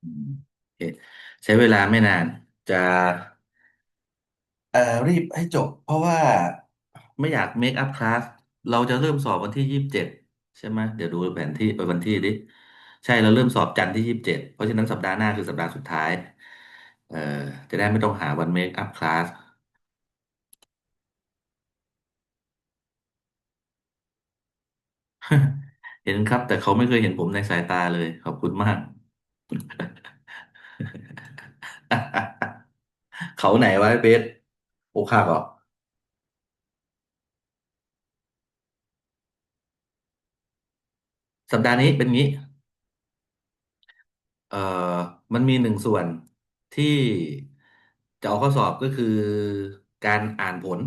โอเคใช้เวลาไม่นาน จะเอ่อรีบให้จบ เพราะว่าไม่อยากเมคอัพคลาสเราจะเริ่มสอบวันที่ยี่สิบเจ็ดใช่ไหมเดี๋ยวดูแผนที่ไปวันที่ดิใช่เราเริ่มสอบจันทร์ที่ยี่สิบเจ็ดเพราะฉะนั้นสัปดาห์หน้าคือสัปดาห์สุดท้าย เอ่อจะได้ไม่ต้องหาวันเมคอัพคลาสเห็นครับ แต่เขาไม่เคยเห็นผมในสายตาเลย ขอบคุณมาก เขาไหนวะเบสโอกหักเหรอสัปดาห์นี้เป็นงี้ เอ่อ มันมีหนึ่งส่วนที่จะเอาข้อสอบก็คือการอ่านผล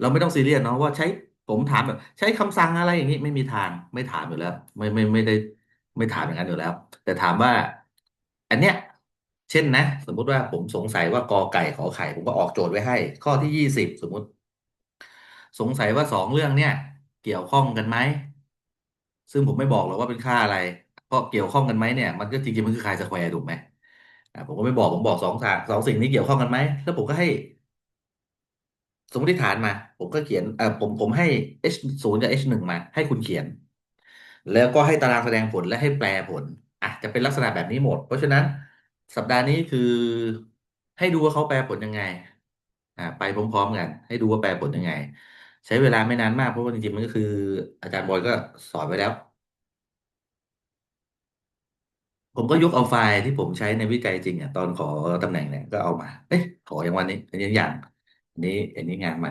เราไม่ต้องซีเรียสเนาะว่าใช้ผมถามแบบ ใช้คำสั่งอะไรอย่างนี้ไม่มีทางไม่ถามอยู่แล้ว ไม่ไม่ไม่ได้ ไม่ถามอย่างนั้นอยู่แล้ว แต่ถามว่า อันเนี้ย เช่นนะ สมมุติว่าผมสงสัยว่ากอไก่ขอไข่ ผมก็ออกโจทย์ไว้ให้ ข้อที่ยี่สิบสมมุติ สงสัยว่าสองเรื่องเนี่ย เกี่ยวข้องกันไหมซึ่งผมไม่บอกหรอกว่าเป็นค่าอะไร เพราะเกี่ยวข้องกันไหมเนี่ย มันก็จริงๆมันคือไคสแควร์ถูกไหมอ่าผมก็ไม่บอกผมบอกสองทางสองสิ่งนี้เกี่ยวข้องกันไหมแล้วผมก็ให้ สมมติฐานมา ผมก็เขียนเอ่อผมผมให้ h ศูนย์กับ h หนึ่งมา ให้คุณเขียน แล้วก็ให้ตารางแสดงผลและให้แปลผลอะจะเป็นลักษณะแบบนี้หมด เพราะฉะนั้นสัปดาห์นี้คือให้ดูว่าเขาแปลผลยังไงอ่าไปพร้อมๆกัน ให้ดูว่าแปลผลยังไง ใช้เวลาไม่นานมากเพราะว่าจริงๆมันก็คือ อาจารย์บอยก็สอนไว้แล้ว ผมก็ยกเอาไฟล์ที่ผมใช้ในวิจัยจริงอะตอนขอตำแหน่งเนี่ยก็เอามา เอ้ยขออย่างวันนี้อันนี้อย่างอันนี้อันนี้งานใหม่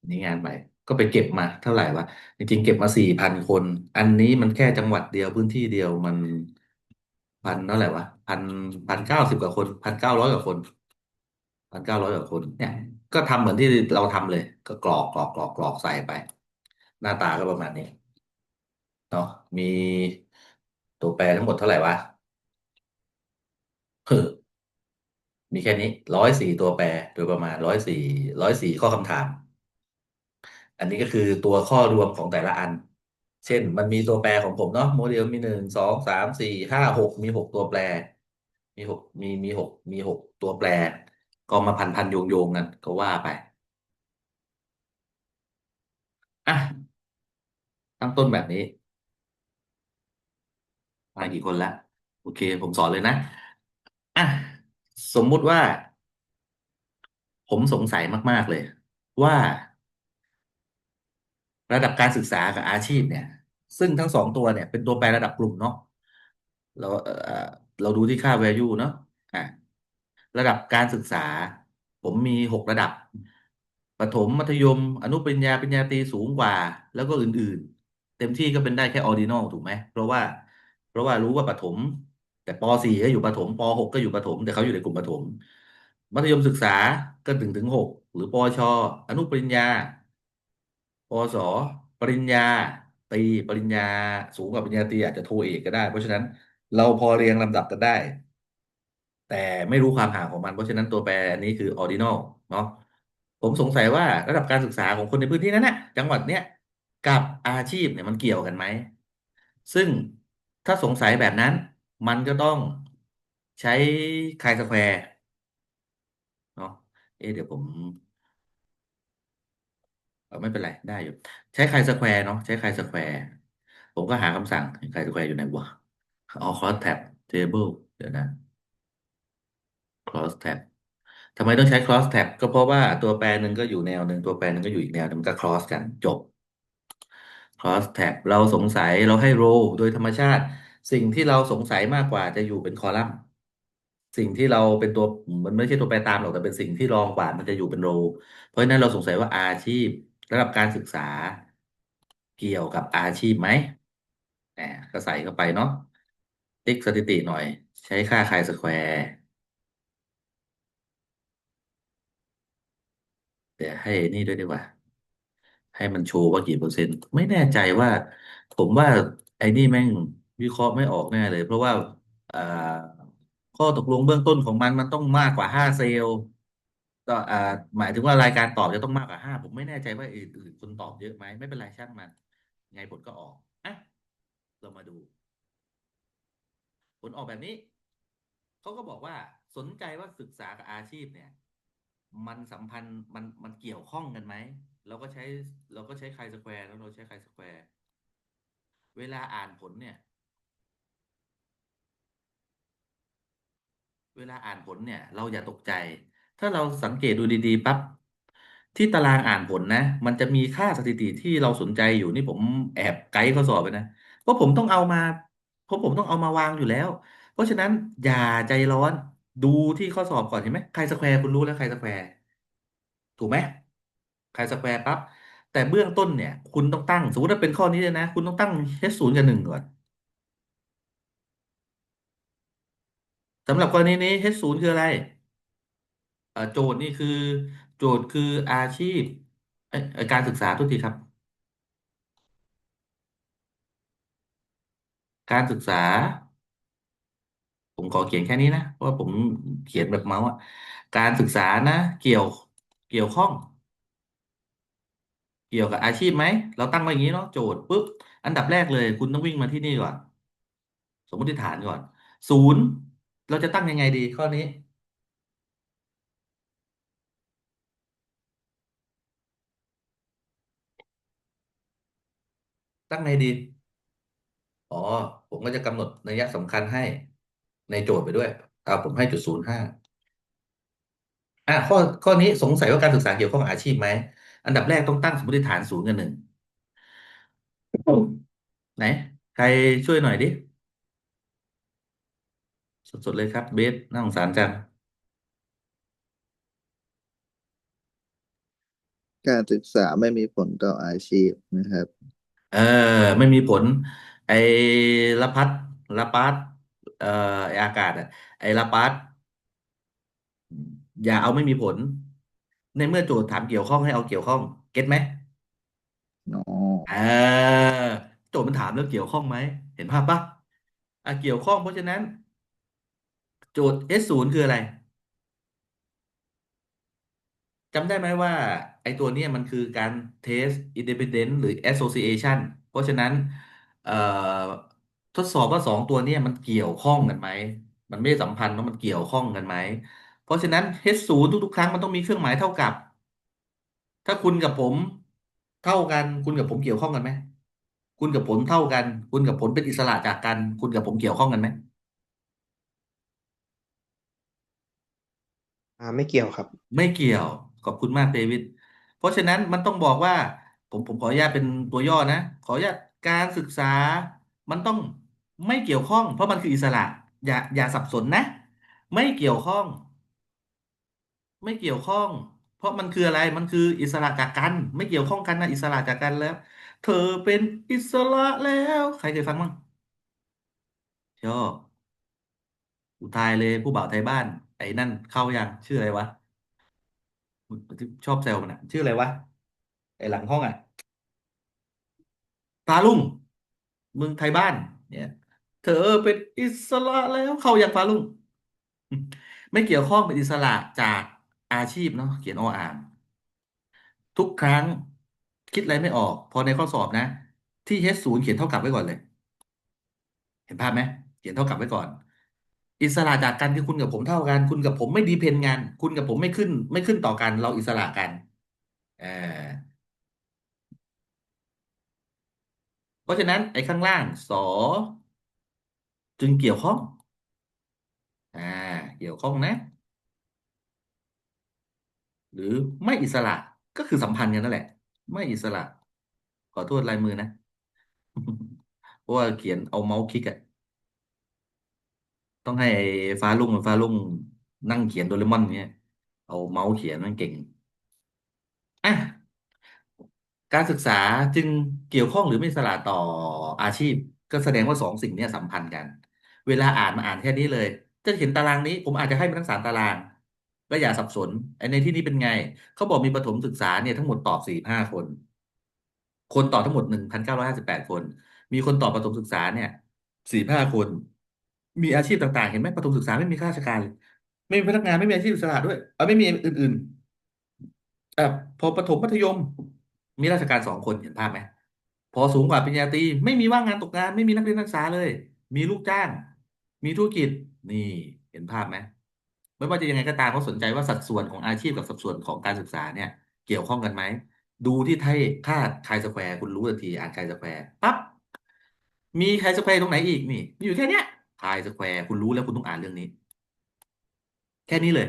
อันนี้งานใหม่ ก็ไปเก็บมาเท่าไหร่วะจริงๆเก็บมาสี่พันคน อันนี้มันแค่จังหวัดเดียวพื้นที่เดียวมันพันเท่าไหร่วะพันพันเก้าสิบกว่าคนพันเก้าร้อยกว่าคนพันเก้าร้อยกว่าคน เนี่ย ก็ทำเหมือนที่เราทำเลย ก็กรอกกรอกกรอกกรอกใส่ไป หน้าตาก็ประมาณนี้เนาะมีตัวแปรทั้งหมดเท่าไหร่วะมีแค่นี้ร้อยสี่ตัวแปรโดยประมาณร้อยสี่ร้อยสี่ข้อคำถาม อันนี้ก็คือตัวข้อรวมของแต่ละอัน เช่นมันมีตัวแปรของผมเนาะโมเดลมีหนึ่งสองสามสี่ห้าหกมีหกตัวแปร มีหกมีมีหกมีหกตัวแปร ก็มาพันพันโยงโยงกันก็ว่าไปอะตั้งต้นแบบนี้มากี่คนละโอเค ผมสอนเลยนะอะสมมุติว่า ผมสงสัยมาก ๆ เลย ว่า ระดับการศึกษากับอาชีพเนี่ย ซึ่งทั้งสองตัวเนี่ย เป็นตัวแปรระดับกลุ่มเนาะเราเราดูที่ค่า value เนาะอะระดับการศึกษา ผมมีหกระดับประถมมัธยม อนุปริญญาปริญญาตรีสูงกว่า แล้วก็อื่นๆ เต็มที่ก็เป็นได้แค่ออร์ดินอลถูกไหมเพราะว่า เพราะว่ารู้ว่าประถม แต่ป .4 ก็อยู่ประถมป .6 ก็อยู่ประถม แต่เขาอยู่ในกลุ่มประถม มัธยมศึกษาก็ถึงถึงหกหรือปวชอนุปริญญา ปวส ปริญญาตรีปริญญาสูงกว่าปริญญาตรีอาจจะโทเอกก็ได้ เพราะฉะนั้นเราพอเรียงลำดับกันได้ แต่ไม่รู้ความห่างของมัน เพราะฉะนั้นตัวแปรอันนี้คือ ordinal เนาะผมสงสัยว่าระดับการศึกษาของคนในพื้นที่นั้นน่ะจังหวัดเนี้ยกับอาชีพเนี่ยมันเกี่ยวกันไหม ซึ่งถ้าสงสัยแบบนั้น มันก็ต้องใช้ไคสแควร์เนาะเอะเดี๋ยวผม เออไม่เป็นไร ได้อยู่ ใช้ไคสแควร์เนาะใช้ไคสแควร์ผมก็หาคำสั่งไคสแควร์อยู่ไหนวะเอา cross tab table เดี๋ยวนะ cross tab ทำไมต้องใช้ cross tab ก็เพราะว่าตัวแปรหนึ่งก็อยู่แนวหนึ่งตัวแปรหนึ่งก็อยู่อีกแนวมันก็ cross กันจบ cross tab เราสงสัยเราให้ row โดยธรรมชาติ สิ่งที่เราสงสัยมากกว่าจะอยู่เป็นคอลัมน์สิ่งที่เราเป็นตัวมันไม่ใช่ตัวแปรตามหรอกแต่เป็นสิ่งที่รองกว่ามันจะอยู่เป็นโรเพราะฉะนั้นเราสงสัยว่าอาชีพ ระดับการศึกษาเกี่ยวกับอาชีพไหมแหมก็ใส่เข้าไปเนาะติ๊กสถิติหน่อย ใช้ค่าไคสแควร์เดี๋ยวให้นี่ด้วยดีกว่า ให้มันโชว์ว่ากี่เปอร์เซ็นต์ ไม่แน่ใจว่า ผมว่าไอ้นี่แม่งวิเคราะห์ไม่ออกแน่เลย เพราะว่าอ่าข้อตกลงเบื้องต้นของมันมันต้องมากกว่าห้าเซลล์ ก็อ่าหมายถึงว่ารายการตอบจะต้องมากกว่าห้าผมไม่แน่ใจว่าอื่นๆคนตอบเยอะไหมไม่เป็นไรช่างมัน ไงผลก็ออกอะเรามาดู ผลออกแบบนี้เขาก็บอกว่าสนใจว่าศึกษากับอาชีพเนี่ย มันสัมพันธ์มันมันเกี่ยวข้องกันไหมเราก็ใช้เราก็ใช้ไคสแควร์แล้วเราใช้ไคสแควร์เวลาอ่านผลเนี่ย เวลาอ่านผลเนี่ย เราอย่าตกใจ ถ้าเราสังเกตดูดีๆปั๊บที่ตารางอ่านผลนะ มันจะมีค่าสถิติที่เราสนใจอยู่นี่ผมแอบไกด์ข้อสอบไปนะเพราะผมต้องเอามาเพราะผมต้องเอามาวางอยู่แล้ว เพราะฉะนั้นอย่าใจร้อนดูที่ข้อสอบก่อนเห็นไหมใครสแควร์คุณรู้แล้วใครสแควร์ถูกไหมใครสแควร์ปั๊บแต่เบื้องต้นเนี่ย คุณต้องตั้งสมมติว่าเป็นข้อนี้เลยนะ คุณต้องตั้ง h ศูนย์กับหนึ่งก่อนสำหรับกรณีนี้ h ศูนย์คืออะไร เอ่อโจทย์นี่คือ โจทย์คืออาชีพเอ้ยเอ่อการศึกษาทุกทีครับ การศึกษา ผมขอเขียนแค่นี้นะเพราะว่าผมเขียนแบบเมาส์อะการศึกษานะ เกี่ยวเกี่ยวข้อง เกี่ยวกับอาชีพไหมเราตั้งไว้อย่างนี้เนาะโจทย์ปุ๊บอันดับแรกเลย คุณต้องวิ่งมาที่นี่ก่อน สมมติฐานก่อน ศูนย์เราจะตั้งยังไงดีข้อนี้ ตั้งไงดี อ๋อ ผมก็จะกำหนดนัยสำคัญให้ในโจทย์ไปด้วยอ่าผมให้จุดศูนย์ห้าอะข้อข้อนี้สงสัยว่าการศึกษาเกี่ยวข้องกับอาชีพไหม อันดับแรกต้องตั้งสมมติฐานศูนย์กับหนึ่งไหน ใครช่วยหน่อยดิ สดๆเลยครับ เบสน่าสงสารจังการศึกษาไม่มีผลต่ออาชีพนะครับ เออ ไม่มีผล ไอ้ละพัดละปัดเอ่อไอ้อากาศอะไอ้ละปัดอย่าเอาไม่มีผล ในเมื่อโจทย์ถามเกี่ยวข้องให้เอาเกี่ยวข้อง เก็ตไหมอ๋อเออโจทย์มันถามแล้วเกี่ยวข้องไหม เห็นภาพปะอะเกี่ยวข้องเพราะฉะนั้น โจทย์ S ศูนย์คืออะไรจำได้ไหมว่า ไอ้ตัวเนี้ยมันคือการ test independent หรือ association เพราะฉะนั้นเอ่อทดสอบว่าสองตัวเนี้ยมันเกี่ยวข้องกันไหม มันไม่ได้สัมพันธ์ว่ามันเกี่ยวข้องกันไหม เพราะฉะนั้น H ศูนย์ทุกๆ ครั้งมันต้องมีเครื่องหมายเท่ากับ ถ้าคุณกับผมเท่ากัน คุณกับผมเกี่ยวข้องกันไหม คุณกับผมเท่ากัน คุณกับผมเป็นอิสระจากกัน คุณกับผมเกี่ยวข้องกันไหม อ่าไม่เกี่ยวครับ ไม่เกี่ยว ขอบคุณมากเดวิดเพ ราะฉะนั้นมันต้องบอกว่า ผมผมขออนุญาตเป็นตัวย่อนะ ขออนุญาตการศึกษา มันต้องไม่เกี่ยวข้อง เพราะมันคืออิสระ อย่าอย่าสับสนนะ ไม่เกี่ยวข้อง ไม่เกี่ยวข้อง เพราะมันคืออะไรมันคืออิสระจากกัน ไม่เกี่ยวข้องกันนะอิสระจากกันแล้ว เธอเป็นอิสระแล้ว ใครเคยฟังมั้งชอบอุทายเลยผู้บ่าวไทยบ้าน ไอ้นั่นเข้ายังชื่ออะไรวะ ชอบแซวมันอะชื่ออะไรวะไอ้หลังห้องอะตาลุ่งเมืองไทยบ้าน เนี่ย เธอเป็นอิสระแล้วเข้าอย่างฟ้าลุ่งไม่เกี่ยวข้องเป็นอิสระจากอาชีพเนาะเขียนออ่านทุกครั้งคิดอะไรไม่ออก พอในข้อสอบนะ ที่ H ศูนย์เขียนเท่ากับไว้ก่อนเลย เห็นภาพไหมเขียนเท่ากับไว้ก่อน อิสระจากกันคือคุณกับผมเท่ากัน คุณกับผมไม่ดีเพนกันคุณกับผมไม่ขึ้น ไม่ขึ้นต่อกัน เราอิสระกันเออเพราะฉะนั้นไอ้ข้างล่างสอจึงเกี่ยวข้องอ่าเกี่ยวข้องนะ หรือไม่อิสระก็คือสัมพันธ์กันนั่นแหละ ไม่อิสระ ขอโทษลายมือนะเพราะว่าเขียนเอาเมาส์คลิกอะ ต้องให้ฟ้าลุ่งฟ้าลุ่งนั่งเขียนโดเรมอนเนี้ย เอาเมาส์เขียนมันเก่งอะการศึกษาจึงเกี่ยวข้องหรือไม่สระต่ออาชีพ ก็แสดงว่าสองสิ่งเนี้สัมพันธ์กัน เวลาอ่านมาอ่านแค่นี้เลย จะเห็นตารางนี้ผมอาจจะให้มันทั้งสามตาราง ก็อย่าสับสนไอ้ในที่นี้เป็นไง เขาบอกมีประถมศึกษาเนี่ยทั้งหมดตอบสี่ห้าคน คนตอบทั้งหมดหนึ่งพันเก้าร้อยห้าสิบแปดคน มีคนตอบประถมศึกษาเนี่ยสี่ห้าคน มีอาชีพต่างๆ เห็นไหมประถมศึกษาไม่มีข้าราชการเลยไม่มีพนักงานไม่มีอาชีพอิสระด้วยเออไม่มีอื่นๆอ่พอประถมมัธยม มีราชการสองคนเห็นภาพไหมพอสูงกว่าปริญญาตรีไม่มีว่างงานตกงาน ไม่มีนักเรียนนักศึกษาเลย มีลูกจ้าง มีธุรกิจนี่เห็นภาพไหมไม่ว่าจะยังไงก็ตามเขาสนใจว่าสัดส่วนของอาชีพกับสัดส่วนของการศึกษาเนี่ย เกี่ยวข้องกันไหมดูที่ไทยค่าไทสแควร์คุณรู้ทันทีอ่านไทสแควร์ปั๊บมีไทสแควร์ตรงไหนอีกนี่มีอยู่แค่เนี้ย ไทสแควร์คุณรู้แล้วคุณต้องอ่านเรื่องนี้ แค่นี้เลย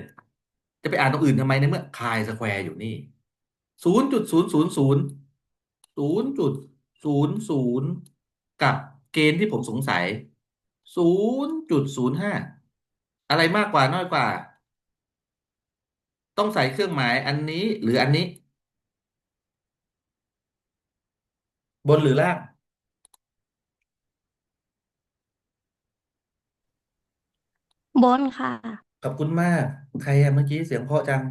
จะไปอ่านตรงอื่นทำไมในเมื่อคายสแควร์อยู่นี่ศูนย์จุดศูนย์ศูนย์ศูนย์ศูนย์จุดศูนย์ศูนย์กับเกณฑ์ที่ผมสงสัยศูนย์จุดศูนย์ห้าอะไรมากกว่าน้อยกว่า ต้องใส่เครื่องหมายอันนี้หรืออันนี้ บนหรือล่าง บนค่ะ ขอบคุณมาก ใครอะเมื่อกี้เสียงเพราะจัง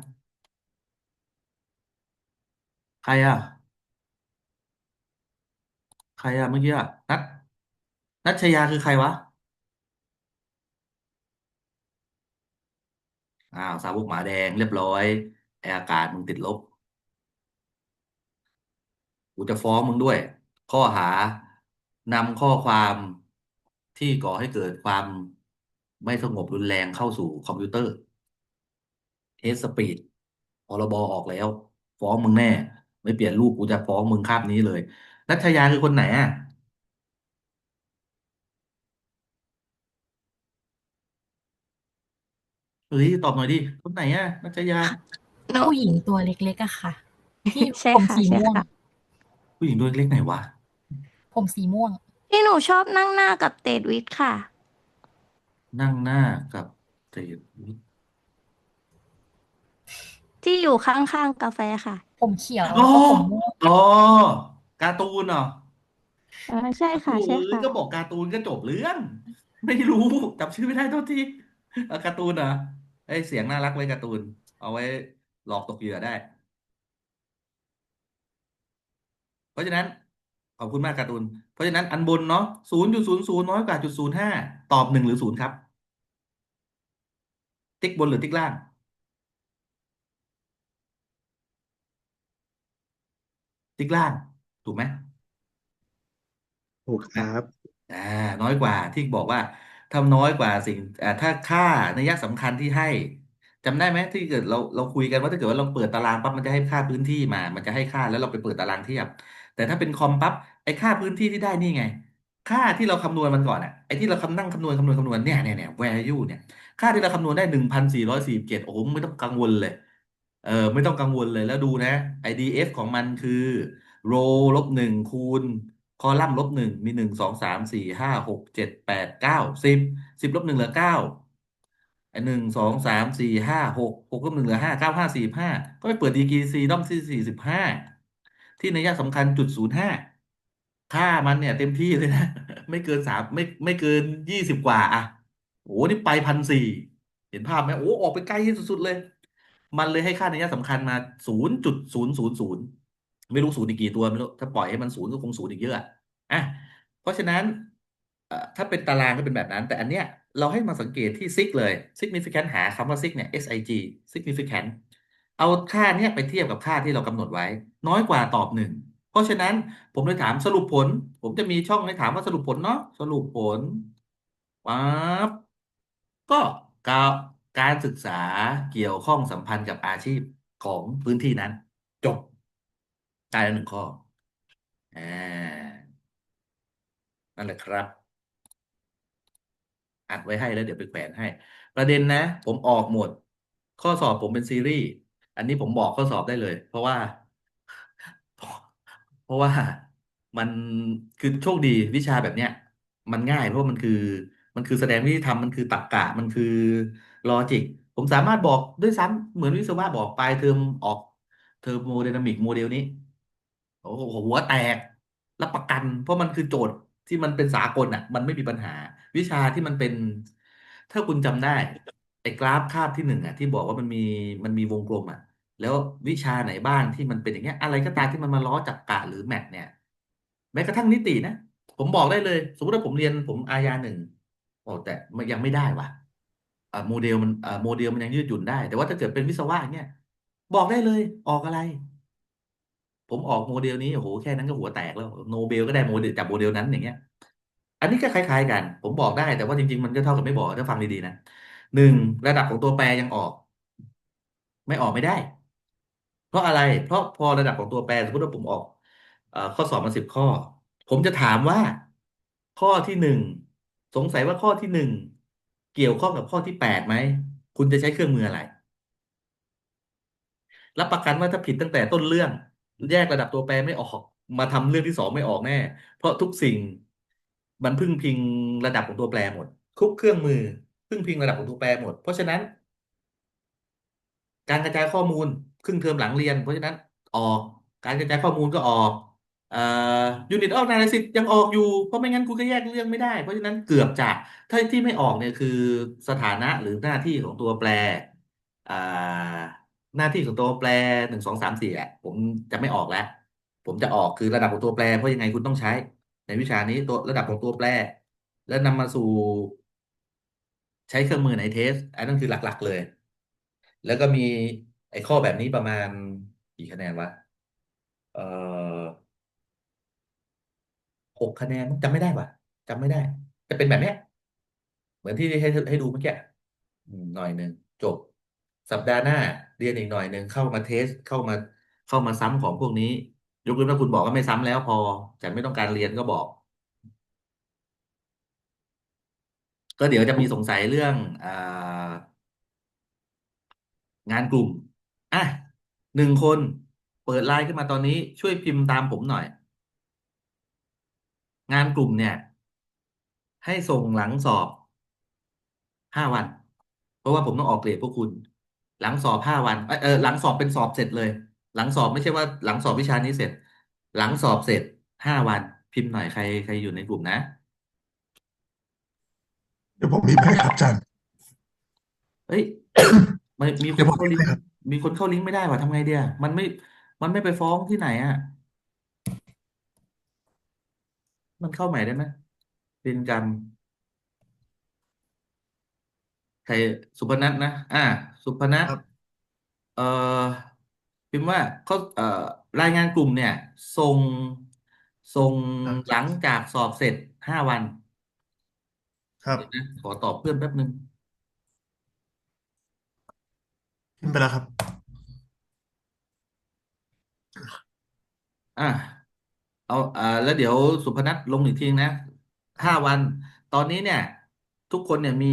ใครอะใครอะเมื่อกี้อะนัทนัชยาคือใครวะ อ้าวสาวกหมาแดงเรียบร้อยไออากาศมึงติดลบ กูจะฟ้องมึงด้วย ข้อหานำข้อความที่ก่อให้เกิดความ ไม่สงบรุนแรงเข้าสู่คอมพิวเตอร์เฮ t สปีดพรบออกแล้ว ฟ้องมึงแน่ ไม่เปลี่ยนรูปกูจะฟ้องมึงคาบนี้เลย นัชยาคือคนไหนอะเฮ้ยตอบหน่อยดิคนไหนอะนัชยาหนูผู้หญิงตัวเล็กๆอะค่ะ ที่ใช่ผมค่ะสีใช่ม่วง ค่ะ ผู้หญิงตัวเล็กๆไหนวะ ผมสีม่วง ที่หนูชอบนั่งหน้ากับเตดวิทค่ะ นั่งหน้ากับเตดที่อยู่ข้างๆกาแฟค่ะผมเขียวอ๋อแล้วก็ผมม่วงอ๋อการ์ตูนเหรออ่าใช่ค่ะโอ้ใช่ยค่ะ ก็บอกการ์ตูนก็จบเรื่อง ไม่รู้จำชื่อไม่ได้โทษทีเอาการ์ตูนเหรอไอยเสียงน่ารักไว้การ์ตูน เอาไว้หลอกตกเหยื่อได้ เพราะฉะนั้นขอบคุณมากการ์ตูน เพราะฉะนั้นอันบนเนาะศูนย์จุดศูนย์ศูนย์น้อยกว่าจุดศูนย์ห้าตอบหนึ่งหรือศูนย์ครับ ติ๊กบนหรือติ๊กล่าง ติ๊กล่าง ถูกไหมถูกครับ อ่า น้อยกว่าที่บอกว่าถ้าน้อยกว่าสิ่งอ่าถ้าค่านัยสำคัญที่ให้จำได้ไหมที่เกิดเราเราคุยกันว่าถ้าเกิดว่าเราเปิดตารางปั๊บมันจะให้ค่าพื้นที่มา มันจะให้ค่าแล้วเราไปเปิดตารางเทียบ แต่ถ้าเป็นคอมปั๊บไอ้ค่าพื้นที่ที่ได้นี่ไง ค่าที่เราคำนวณมันก่อนอะไอ้ที่เราคำนั่งคำนวณคำนวณคำนวณเนี่ยเนี่ยเนี่ย value เนี่ย ค่าที่เราคำนวณได้หนึ่งพันสี่ร้อยสี่สิบเจ็ดโอ้โหไม่ต้องกังวลเลย เออไม่ต้องกังวลเลยแล้วดูนะ IDF ของมันคือ row ลบหนึ่งคูณคอลัมน์ลบหนึ่งมีหนึ่งสองสามสี่ห้าหกเจ็ดแปดเก้าสิบสิบลบหนึ่งเหลือเก้าไอหนึ่งสองสามสี่ห้าหกหกลบหนึ่งเหลือห้าเก้าห้าสี่ห้าก็ไปเปิดดีกรีซีด้อมที่สี่สิบห้าที่นัยสำคัญจุดศูนย์ห้า ค่ามันเนี่ยเต็มที่เลยนะ ไม่เกินสามไม่ไม่เกินยี่สิบกว่าอะโอ้โหนี่ไปพันสี่เห็นภาพไหมโอ้ออกไปไกลที่สุดๆเลย มันเลยให้ค่านัยสำคัญมาศูนย์จุดศูนย์ศูนย์ศูนย์ไม่รู้ศูนย์อีกกี่ตัวไม่รู้ถ้าปล่อยให้มันศูนย์ก็คงศูนย์อีกเยอะอะอะเพราะฉะนั้นถ้าเป็นตารางก็เป็นแบบนั้น แต่อันเนี้ยเราให้มาสังเกตที่ซิกเลย significant หาคำว่าซิกเนี่ย sig significant เอาค่าเนี้ยไปเทียบกับค่าที่เรากำหนดไว้ น้อยกว่าตอบหนึ่ง เพราะฉะนั้นผมเลยถามสรุปผล ผมจะมีช่องให้ถามว่าสรุปผลเนาะสรุปผลปั๊บก็การการศึกษาเกี่ยวข้องสัมพันธ์กับอาชีพของพื้นที่นั้น จบได้แล้วหนึ่งข้ออ่านั่นแหละครับ อัดไว้ให้แล้วเดี๋ยวไปแขวนให้ ประเด็นนะ ผมออกหมด ข้อสอบผมเป็นซีรีส์ อันนี้ผมบอกข้อสอบได้เลย เพราะว่า ราะว่ามันคือโชคดีวิชาแบบเนี้ย มันง่ายเพราะมันคือ มันคือแสดงวิธีทำมันคือตรรกะมันคือลอจิก ผมสามารถบอกด้วยซ้ำเหมือนวิศวะบอกปลายเทอมออกเทอร์โมไดนามิกโมเดลนี้โอ้โหหัวแตกรับประกัน เพราะมันคือโจทย์ที่มันเป็นสากลอะ มันไม่มีปัญหา วิชาที่มันเป็น ถ้าคุณจำได้ ไอ้กราฟคาบที่หนึ่งอะ ที่บอกว่ามันมีมันมีวงกลมอะ แล้ววิชาไหนบ้างที่มันเป็นอย่างเงี้ย อะไรก็ตามที่มันมาล้อจักระหรือแมทเนี่ย แม้กระทั่งนิตินะ ผมบอกได้เลย สมมติว่าผมเรียนผมอาญาหนึ่งโอ้แต่มันยังไม่ได้ว่ะอ่าโมเดลมันอ่าโมเดลมันยังยืดหยุ่นได้ แต่ว่าถ้าเกิดเป็นวิศวะเงี้ยบอกได้เลยออกอะไร ผมออกโมเดลนี้โอ้โหแค่นั้นก็หัวแตกแล้วโนเบลก็ได้โมเดลจากโมเดลนั้นอย่างเงี้ย อันนี้ก็คล้าย ๆ กัน ผมบอกได้แต่ว่าจริง ๆ มันก็เท่ากับไม่บอกถ้าฟังดีๆนะหนึ่งระดับของตัวแปรยังออก ไม่ออกไม่ได้ เพราะอะไร เพราะพอระดับของตัวแปรสมมติว่าผมออกเอ่อข้อสอบมาสิบข้อ ผมจะถามว่าข้อที่หนึ่งสงสัยว่าข้อที่หนึ่งเกี่ยวข้องกับข้อที่แปดไหม คุณจะใช้เครื่องมืออะไร รับประกันว่าถ้าผิดตั้งแต่ต้นเรื่อง แยกระดับตัวแปรไม่ออก มาทำเรื่องที่สองไม่ออกแน่ เพราะทุกสิ่งมันพึ่งพิงระดับของตัวแปรหมด ทุกเครื่องมือพึ่งพิงระดับของตัวแปรหมด เพราะฉะนั้น การกระจายข้อมูล ครึ่งเทอมหลังเรียน เพราะฉะนั้นออกการกระจายข้อมูลก็ออกเอ่อ unit of analysis ยังออกอยู่ เพราะไม่งั้นคุณก็แยกเรื่องไม่ได้ เพราะฉะนั้นเกือบจะถ้าที่ไม่ออกเนี่ยคือสถานะหรือหน้าที่ของตัวแปรหน้าที่ของตัวแปรหนึ่งสองสามสี่อะผมจะไม่ออกแล้ว ผมจะออกคือระดับของตัวแปรเพราะยังไงคุณต้องใช้ ในวิชานี้ตัวระดับของตัวแปร แล้วนำมาสู่ใช้เครื่องมือในเทสอันนั้นคือหลัก ๆ เลย แล้วก็มี ไอ้ข้อแบบนี้ประมาณกี่คะแนนวะ เอ่อหกคะแนนจำไม่ได้ว่ะจำไม่ได้ จะเป็นแบบเนี้ย เหมือนที่ให้ให้ดูเมื่อกี้หน่อยหนึ่งจบ สัปดาห์หน้า เรียนอีกหน่อยหนึ่งเข้ามาเทสเข้ามา เข้ามาซ้ำของพวกนี้ ยกเว้นว่าคุณบอกว่าไม่ซ้ำแล้วพอฉันไม่ต้องการเรียนก็บอก ก็เดี๋ยวจะมีสงสัยเรื่องอ่างานกลุ่ม หนึ่งคนเปิดไลน์ขึ้นมาตอนนี้ช่วยพิมพ์ตามผมหน่อย งานกลุ่มเนี่ย ให้ส่งหลังสอบห้าวัน เพราะว่าผมต้องออกเกรดพวกคุณ หลังสอบห้าวันเอยเออหลังสอบเป็นสอบเสร็จเลย หลังสอบไม่ใช่ว่าหลังสอบวิชานี้เสร็จ หลังสอบเสร็จห้าวัน พิมพ์หน่อยใครใครอยู่ในกลุ่มนะ เดี๋ยวผมพิมพ์ให้ครับอาจารย์เฮ้ยมันมีคเดี๋ยนวผมเข้าลิงพิมพ์ให้ก์ครับ มีคนเข้าลิงก์ไม่ได้ว่ะทำไงเดียมันไม่ มันไม่ไปฟ้องที่ไหนอะ มันเข้าใหม่ได้ไหมเป็นกรรมใครสุพนัทนะ อ่า สุพนัทครับ เอ่อพิมพ์ว่าเขาเอ่อรายงานกลุ่มเนี่ย ส่ง ส่งครับ หลังจากสอบเสร็จห้าวันครับ เดี๋ยวนะ ขอตอบเพื่อนแป๊บนึง พิมพ์ไปแล้วครับ อะเอาอ่าแล้วเดี๋ยวสุพนัทลงอีกทีนะห้าวัน ตอนนี้เนี่ย ทุกคนเนี่ยมี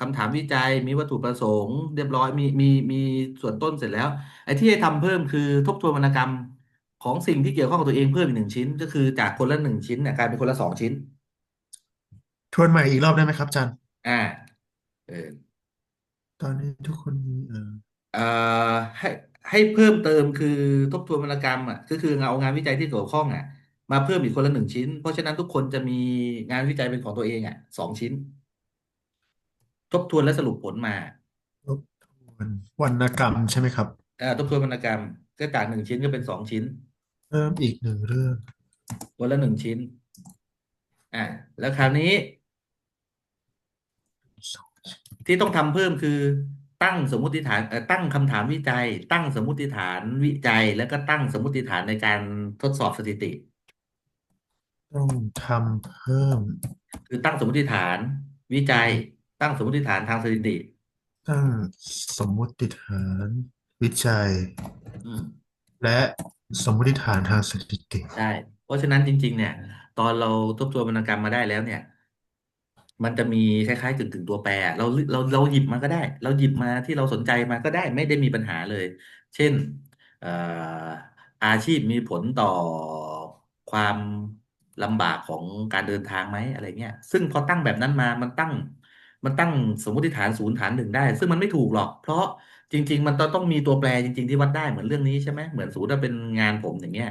คำถามวิจัย มีวัตถุประสงค์เรียบร้อยมีมีมีส่วนต้นเสร็จแล้ว ไอ้ที่ให้ทำเพิ่มคือทบทวนวรรณกรรมของสิ่งที่เกี่ยวข้องกับตัวเองเพิ่มอีกหนึ่งชิ้น ก็คือจากคนละหนึ่งชิ้นเนี่ยกลายเป็นคนละสองชิ้น ทวนใหม่อีกรอบได้ไหมครับอาจารย์ อ่าเออ ตอนนี้ทุกคนมีเอ่อเอ่อให้ให้เพิ่มเติมคือทบทวนวรรณกรรมอะก็คือเอางานวิจัยที่เกี่ยวข้องอะ มาเพิ่มอีกคนละหนึ่งชิ้น เพราะฉะนั้นทุกคนจะมีงานวิจัยเป็นของตัวเองอะสองชิ้น ทบทวนและสรุปผลมาทบทวนวรรณกรรมใช่ไหมครับ เอ่อทบทวนวรรณกรรม ก็จากหนึ่งชิ้นก็เป็นสองชิ้นเพิ่มอีกหนึ่งเรื่องคนละหนึ่งชิ้นอ่าแล้วคราวนี้ ที่ต้องทำเพิ่มคือตั้งสมมุติฐานเอ่อตั้งคำถามวิจัย ตั้งสมมุติฐานวิจัย แล้วก็ตั้งสมมุติฐานในการทดสอบสถิติ ต้องทำเพิ่ม คือตั้งสมมุติฐานวิจัย ตั้งสมมุติฐานทางสถิติ ตั้งสมมุติฐานวิจัยอืมและสมมุติฐานทางสถิติใช่เพราะฉะนั้นจริง ๆ เนี่ย ตอนเราทบทวนวรรณกรรมมาได้แล้วเนี่ย มันจะมีคล้ายๆกึ่งๆตัวแปร เราเราเราหยิบมาก็ได้ เราหยิบมาที่เราสนใจมาก็ได้ไม่ได้มีปัญหาเลย เช่นเอ่ออาชีพมีผลต่อความลำบากของการเดินทางไหมอะไรเงี้ย ซึ่งพอตั้งแบบนั้นมามันตั้ง มันตั้งสมมติฐานศูนย์ฐานหนึ่งได้ ซึ่งมันไม่ถูกหรอก เพราะจริง ๆ มันต้องต้องมีตัวแปรจริง ๆ ที่วัดได้เหมือนเรื่องนี้ใช่ไหมเหมือนสมมติว่าเป็นงานผมอย่างเงี้ย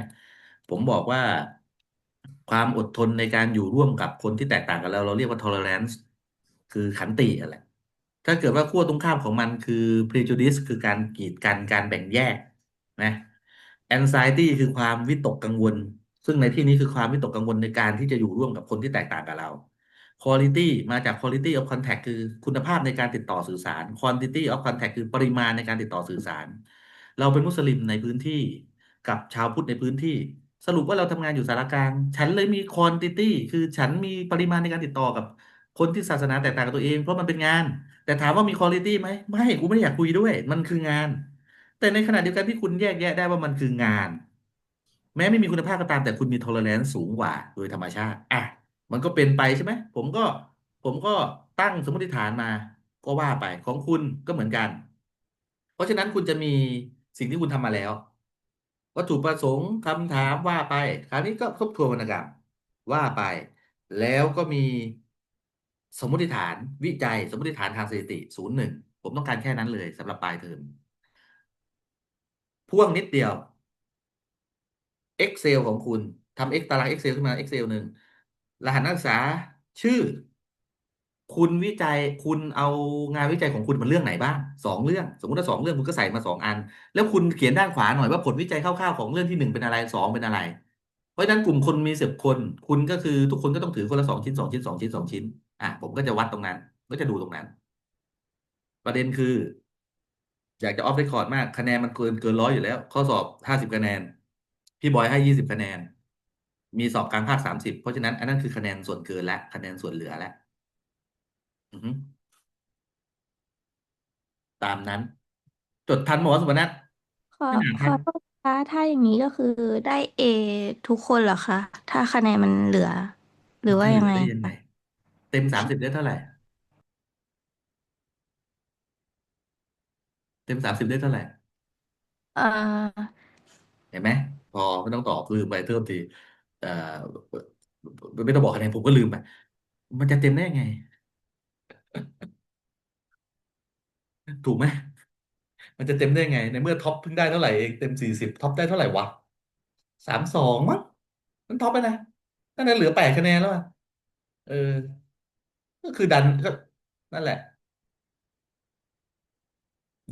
ผมบอกว่า ความอดทนในการอยู่ร่วมกับคนที่แตกต่างกันแล้วเราเรียกว่า tolerance คือขันติอะไรถ้าเกิดว่าขั้วตรงข้ามของมันคือ prejudice คือการกีดกันการแบ่งแยกนะ anxiety คือความวิตกกังวล ซึ่งในที่นี้คือความวิตกกังวลในการที่จะอยู่ร่วมกับคนที่แตกต่างกับเรา quality มาจาก quality of contact คือคุณภาพในการติดต่อสื่อสาร quantity of contact คือปริมาณในการติดต่อสื่อสาร เราเป็นมุสลิมในพื้นที่กับชาวพุทธในพื้นที่ สรุปว่าเราทำงานอยู่สารกลาง ฉันเลยมีควอนติตี้คือฉันมีปริมาณในการติดต่อกับ คนที่ศาสนาแตกต่างกับตัวเองเพราะมันเป็นงาน แต่ถามว่ามีควอลิตี้ไหมไม่กูไม่ได้อยากคุยด้วย มันคืองาน แต่ในขณะเดียวกันที่คุณแยกแยะได้ว่ามันคืองาน แม้ไม่มีคุณภาพก็ตามแต่คุณมี tolerance สูงกว่าโดยธรรมชาติอะมันก็เป็นไปใช่ไหมผมก็ผมก็ตั้งสมมติฐานมา ก็ว่าไปของคุณก็เหมือนกัน เพราะฉะนั้นคุณจะมีสิ่งที่คุณทำมาแล้ว วัตถุประสงค์คำถามว่าไป คราวนี้ก็ทบทวนวรรณกรรมว่าไป แล้วก็มีสมมติฐานวิจัย สมมติฐานทางสถิติศูนย์หนึ่งผมต้องการแค่นั้นเลยสำหรับปลายเทอมพ่วงนิดเดียว Excel ของคุณทำ X ตาราง Excel ขึ้นมา Excel หนึ่งรหัสนักศึกษาชื่อ คุณวิจัยคุณเอางานวิจัยของคุณมันเรื่องไหนบ้างสองเรื่อง สมมติว่าสองเรื่องคุณก็ใส่มาสองอัน แล้วคุณเขียนด้านขวาหน่อยว่าผลวิจัยคร่าวๆของเรื่องที่หนึ่งเป็นอะไรสองเป็นอะไร เพราะฉะนั้นกลุ่มคนมีสิบคน คุณก็คือทุกคนก็ต้องถือคนละสองชิ้นสองชิ้นสองชิ้นสองชิ้นอะผมก็จะวัดตรงนั้น ก็จะดูตรงนั้น ประเด็นคือ อยากจะออฟเรคคอร์ดมากคะแนนมันเกินเกินร้อยอยู่แล้ว ข้อสอบห้าสิบคะแนน พี่บอยให้ยี่สิบคะแนน มีสอบกลางภาคสามสิบเพราะฉะนั้นอันนั้นคือคะแนนส่วนเกินและคะแนนส่วนเหลือแล้ว อือฮึตามนั้น จดทันหมอสุวรรณัฐขอไม่นานขทัอนโทษค่ะถ้าอย่างนี้ก็คือได้เอทุกคนเหรอคะถ้าคะแนนมันเหลือ หรือว่าจะเหยัลืงอไงได้ยังไงคะเต็มสามสิบได้เท่าไหร่ เต็มสามสิบได้เท่าไหร่ เอ่อเห็นไหม พอไม่ต้องตอบลืมไปเพิ่มทีเอ่อไม่ต้องบอกคะแนนผมก็ลืมไปมันจะเต็มได้ยังไง ถูกไหมมันจะเต็มได้ยังไง ในเมื่อท็อปเพิ่งได้เท่าไหร่เองเต็มสี่สิบท็อปได้เท่าไหร่วะสามสองมั้งมันท็อปไปนะนั่นน่ะเหลือแปดคะแนนแล้วอะเออ ก็คือดันก็นั่นแหละ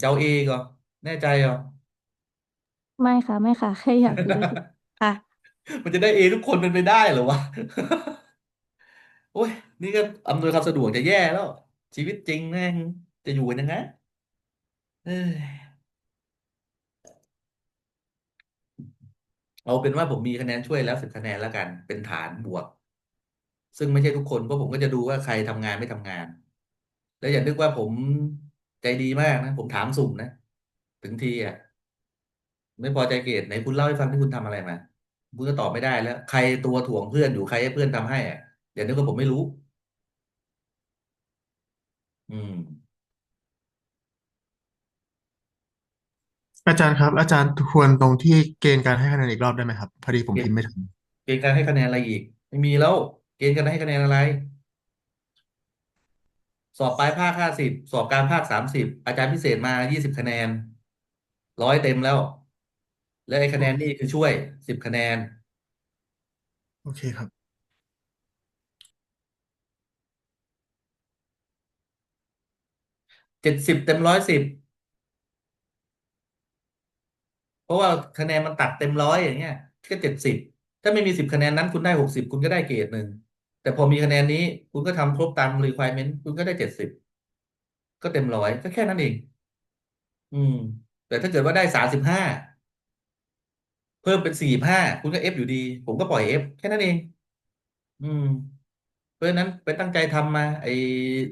จะเอาเอก็แน่ใจเหรอไม่ค่ะ ไม่ค่ะ แค่อยากรู้เฉยๆค่ะ มันจะได้เอทุกคนเป็นไปได้เหรอวะ โอ้ย นี่ก็อำนวยความสะดวกจะแย่แล้ว ชีวิตจริงแม่งจะอยู่กันยังไงเอ้ยเอาเป็นว่าผมมีคะแนนช่วยแล้วสิบคะแนนแล้วกัน เป็นฐานบวก ซึ่งไม่ใช่ทุกคนเพราะผมก็จะดูว่าใครทำงานไม่ทำงาน แล้วอย่านึกว่าผมใจดีมากนะ ผมถามสุ่มนะ ถึงทีอะ ไม่พอใจเกรดไหนคุณเล่าให้ฟังที่คุณทำอะไรมาคุณก็ตอบไม่ได้แล้ว ใครตัวถ่วงเพื่อนอยู่ใครให้เพื่อนทำให้อะอย่านึกว่าผมไม่รู้ อืม อาจารย์ครับ อาจารย์ทวนตรงที่เกณฑ์การให้คะแนนอีกรอบได้ไหมครับ พอดีผมเกณพิมพ์ฑ์ไม่ทัน เกณฑ์การให้คะแนนอะไรอีก ไม่มีแล้ว เกณฑ์การให้คะแนนอะไร สอบปลายภาคห้าสิบสอบกลางภาคสามสิบอาจารย์พิเศษมายี่สิบคะแนนร้อยเต็มแล้ว แล้วไอ้คะแนนนี่คือช่วยสิบคะแนน โอเคครับ เจ็ดสิบเต็มร้อยสิบเพราะว่าคะแนนมันตัดเต็มร้อยอย่างเงี้ยก็เจ็ดสิบถ้าไม่มีสิบคะแนนนั้นคุณได้หกสิบคุณก็ได้เกรดหนึ่งแต่พอมีคะแนนนี้คุณก็ทำครบตาม requirement คุณก็ได้เจ็ดสิบก็เต็มร้อยก็แค่นั้นเอง อืม แต่ถ้าเกิดว่าได้สามสิบห้าเพิ่มเป็นสี่ห้าคุณก็เอฟอยู่ดี ผมก็ปล่อยเอฟแค่นั้นเอง อืม ราะฉะนั้นไปตั้งใจทำมา ไอ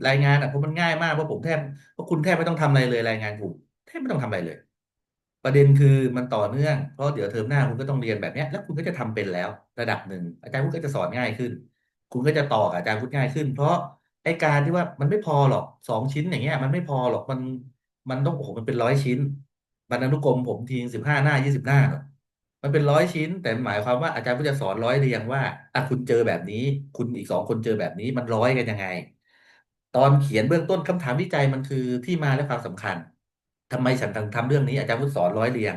รายงานอะเพราะมันง่ายมากเพราะผมแทบเพราะคุณแทบไม่ต้องทำอะไรเลยรายงานผมแทบไม่ต้องทำอะไรเลย ประเด็นคือมันต่อเนื่องเพราะเดี๋ยวเทอมหน้าคุณก็ต้องเรียนแบบเนี้ยแล้วคุณก็จะทำเป็นแล้ว ระดับหนึ่งอาจารย์พุทธก็จะสอนง่ายขึ้น คุณก็จะต่อกับอาจารย์พุทธง่ายขึ้น เพราะไอการที่ว่ามันไม่พอหรอกสองชิ้นอย่างเงี้ย มันไม่พอหรอกมันมันต้องโอ้โหมันเป็นร้อยชิ้นบรรณานุกรมผมทีสิบห้าหน้ายี่สิบหน้าเนอะ มันเป็นร้อยชิ้น แต่หมายความว่าอาจารย์พุทธจะสอนร้อยเรียงว่าอะคุณเจอแบบนี้ คุณอีกสองคนเจอแบบนี้มันร้อยกันยังไง ตอนเขียนเบื้องต้นคำถามวิจัยมันคือที่มาและความสำคัญทำไมฉันถึงทำเรื่องนี้อาจารย์พุทธสอนร้อยเรียง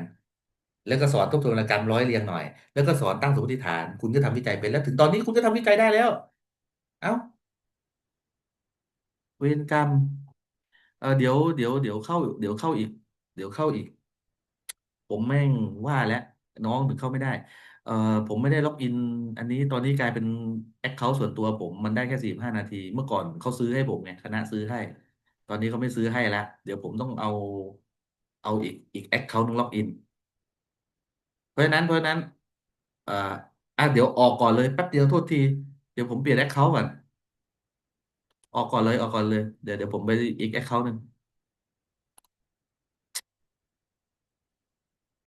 แล้วก็สอนทบทวนวรรณกรรมร้อยเรียงหน่อย แล้วก็สอนตั้งสมมติฐาน คุณก็ทำวิจัยเป็นแล้ว ถึงตอนนี้คุณก็ทำวิจัยได้แล้ว เอ้าเวรกรรมเออเดี๋ยวเดี๋ยวเดี๋ยวเข้า เดี๋ยวเข้าอีก เดี๋ยวเข้าอีก ผมแม่งว่าแล้ว น้องถึงเข้าไม่ได้ เอ่อผมไม่ได้ล็อกอิน อันนี้ตอนนี้กลายเป็นแอคเคาท์ส่วนตัวผมมันได้แค่สี่ห้านาที เมื่อก่อนเขาซื้อให้ผมไงคณะซื้อให้ ตอนนี้เขาไม่ซื้อให้แล้วเดี๋ยวผมต้องเอาเอาอีกอีกแอคเคาท์นึงล็อกอิน เพราะฉะนั้นเพราะฉะนั้นอ่าอะเดี๋ยวออกก่อนเลยแป๊บเดียวโทษที เดี๋ยวผมเปลี่ยนแอคเคาท์ก่อน ออกก่อนเลยออกก่อนเลย เดี๋ยวเดี๋ยวผมไปอีกแอคเคาท์หนึ่ง